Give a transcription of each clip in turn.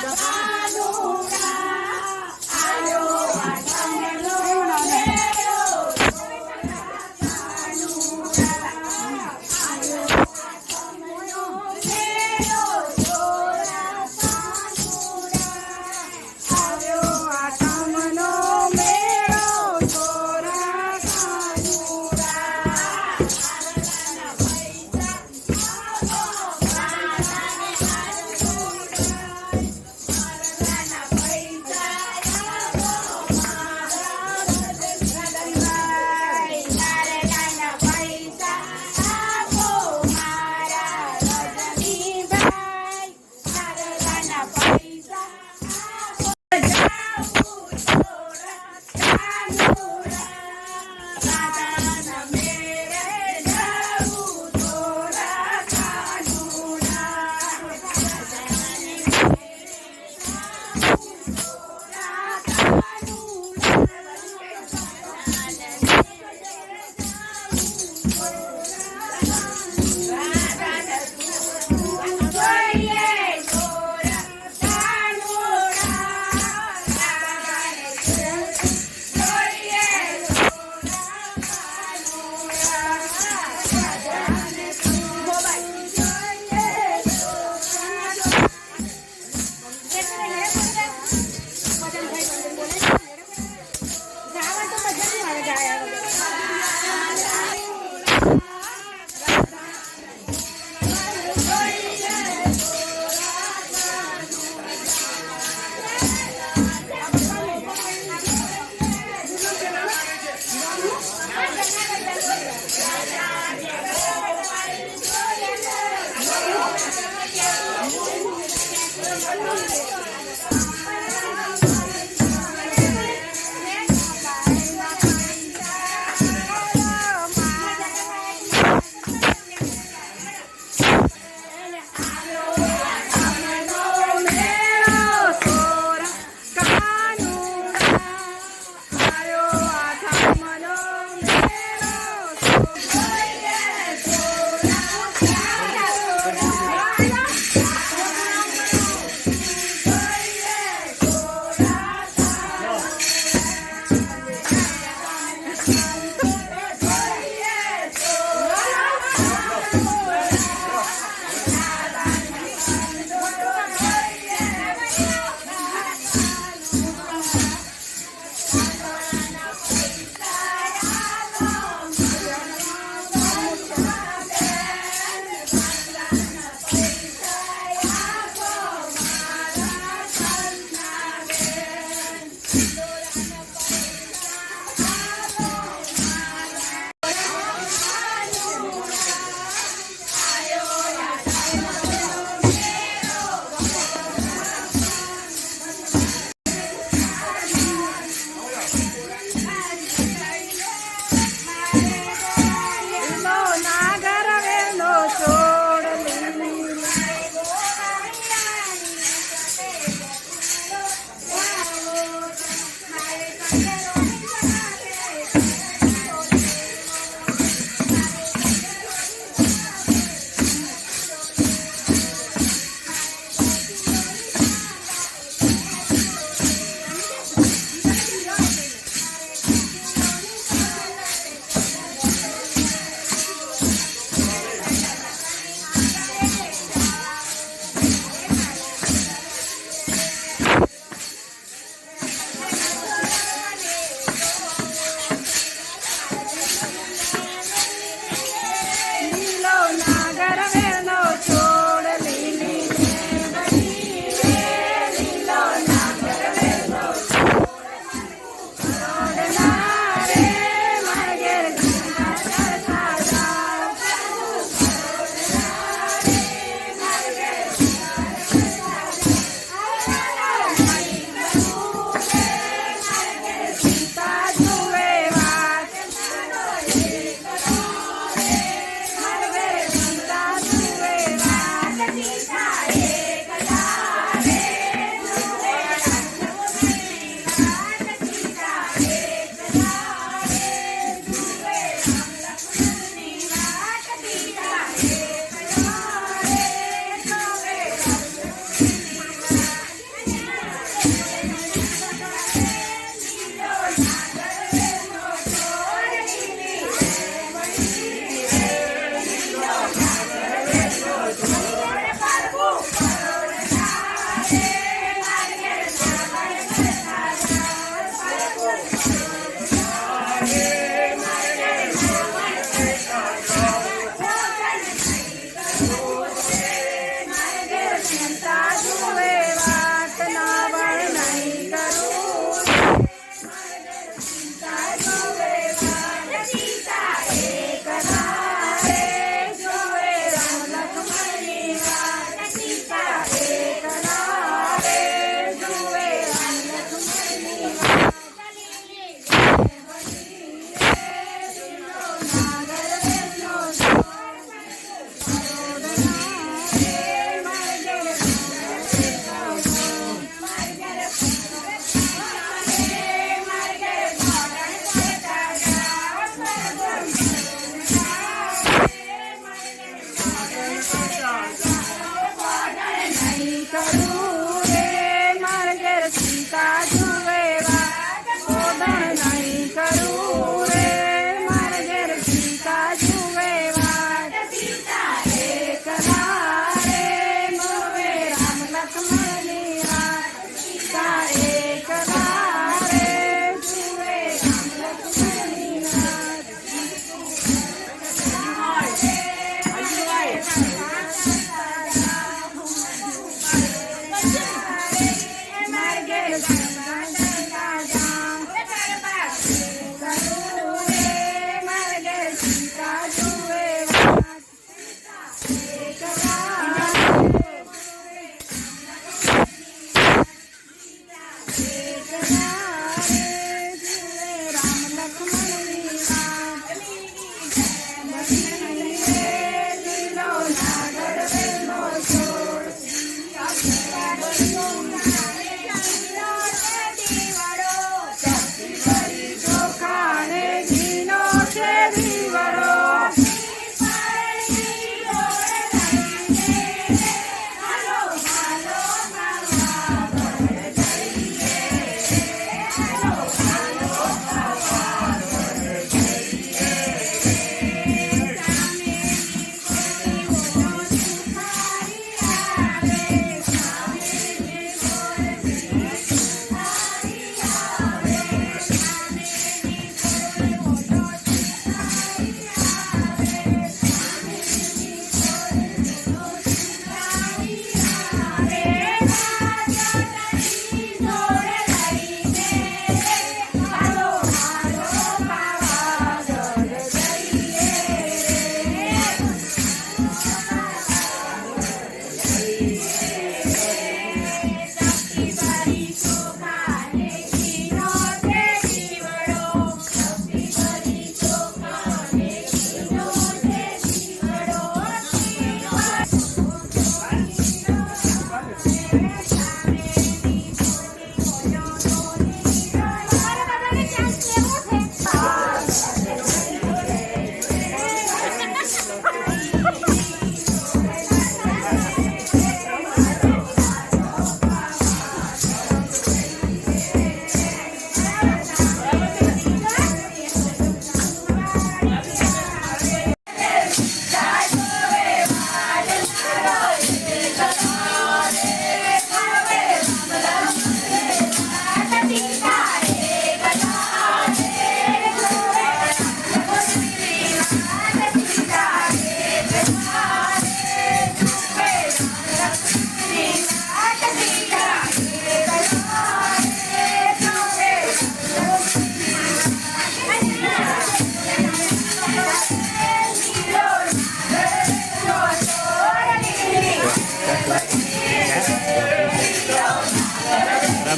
Tagalog. ఉంటాయి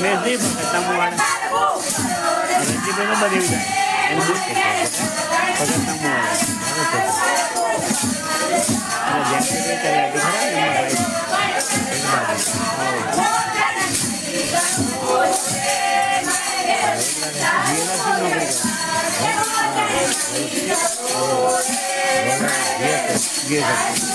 રમેશજી તમવાળા રમેશજી બધું બની જાય એમ દૂધ પગત તમવાળા જેમ કે ચાલે ખરા એમાં ભાઈ Yeah.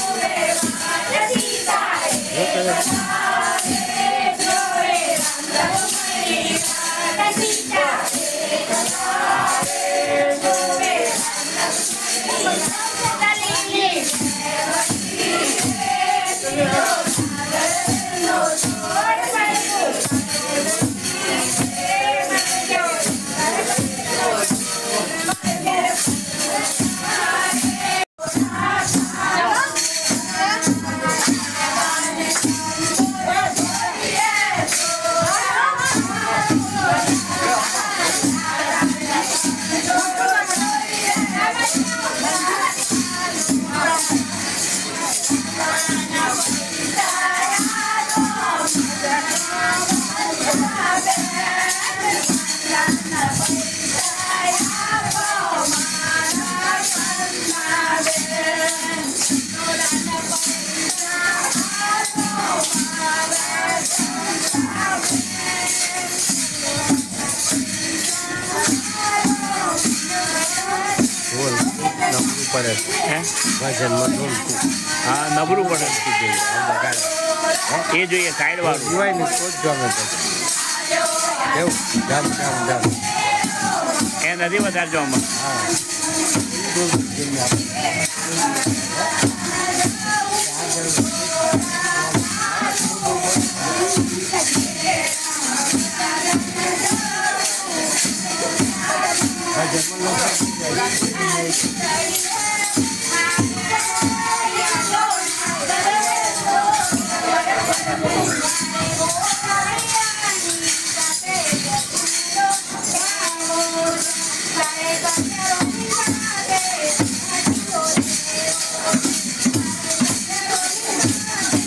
પડે. હે? ભજનમાં ઢોલકું હા નબળું પડે. જોઈએ આમ એ જોઈએ સાઈડ વાળું જીવાય ને તો જ ગમે એવું જામ જામ જામ. એ નથી વધારે જોવામાં હા ઢોલકું જેમ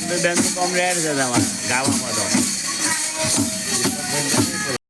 આપણે બેન તો કમ રેડ છે તમારે ગાવામાં તો